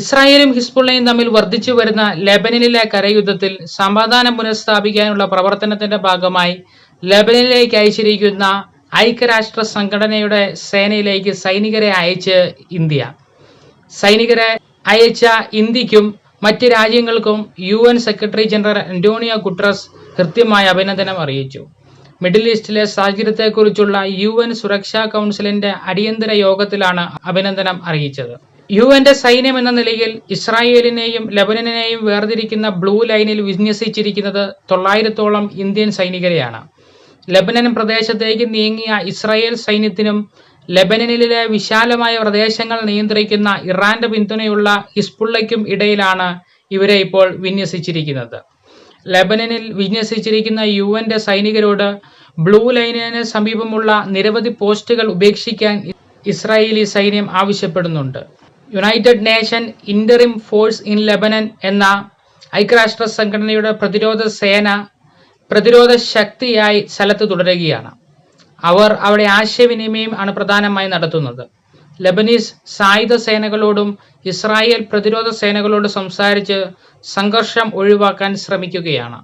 ഇസ്രായേലും ഹിസ്ബുള്ളയും തമ്മിൽ വർദ്ധിച്ചു വരുന്ന ലെബനനിലെ കരയുദ്ധത്തിൽ സമാധാനം പുനഃസ്ഥാപിക്കാനുള്ള പ്രവർത്തനത്തിന്റെ ഭാഗമായി ലെബനനിലേക്ക് അയച്ചിരിക്കുന്ന ഐക്യരാഷ്ട്ര സംഘടനയുടെ സേനയിലേക്ക് സൈനികരെ അയച്ച് ഇന്ത്യ. സൈനികരെ അയച്ച ഇന്ത്യക്കും മറ്റ് രാജ്യങ്ങൾക്കും U N secretary general Antonio Guterres കൃത്യമായ അഭിനന്ദനം അറിയിച്ചു. മിഡിൽ ഈസ്റ്റിലെ സാഹചര്യത്തെക്കുറിച്ചുള്ള യു എൻ സുരക്ഷാ കൗൺസിലിന്റെ അടിയന്തര യോഗത്തിലാണ് അഭിനന്ദനം അറിയിച്ചത്. യു എന്റെ സൈന്യം എന്ന നിലയിൽ ഇസ്രായേലിനെയും ലബനനെയും വേർതിരിക്കുന്ന ബ്ലൂ ലൈനിൽ വിന്യസിച്ചിരിക്കുന്നത് തൊള്ളായിരത്തോളം ഇന്ത്യൻ സൈനികരെയാണ്. ലബനൻ പ്രദേശത്തേക്ക് നീങ്ങിയ ഇസ്രായേൽ സൈന്യത്തിനും ലബനനിലെ വിശാലമായ പ്രദേശങ്ങൾ നിയന്ത്രിക്കുന്ന ഇറാന്റെ പിന്തുണയുള്ള ഹിസ്ബുള്ളയ്ക്കും ഇടയിലാണ് ഇവരെ ഇപ്പോൾ വിന്യസിച്ചിരിക്കുന്നത്. ലബനനിൽ വിന്യസിച്ചിരിക്കുന്ന യു എന്റെ സൈനികരോട് ബ്ലൂ ലൈനിന് സമീപമുള്ള നിരവധി പോസ്റ്റുകൾ ഉപേക്ഷിക്കാൻ ഇസ്രായേലി സൈന്യം ആവശ്യപ്പെടുന്നുണ്ട്. United Nation Interim Force in Lebanon എന്ന ഐക്യരാഷ്ട്ര സംഘടനയുടെ പ്രതിരോധ സേന പ്രതിരോധ ശക്തിയായി സ്ഥലത്ത് തുടരുകയാണ്. അവർ അവിടെ ആശയവിനിമയം ആണ് പ്രധാനമായി നടത്തുന്നത്. ലബനീസ് സായുധ സേനകളോടും ഇസ്രായേൽ പ്രതിരോധ സേനകളോടും സംസാരിച്ച് സംഘർഷം ഒഴിവാക്കാൻ ശ്രമിക്കുകയാണ്.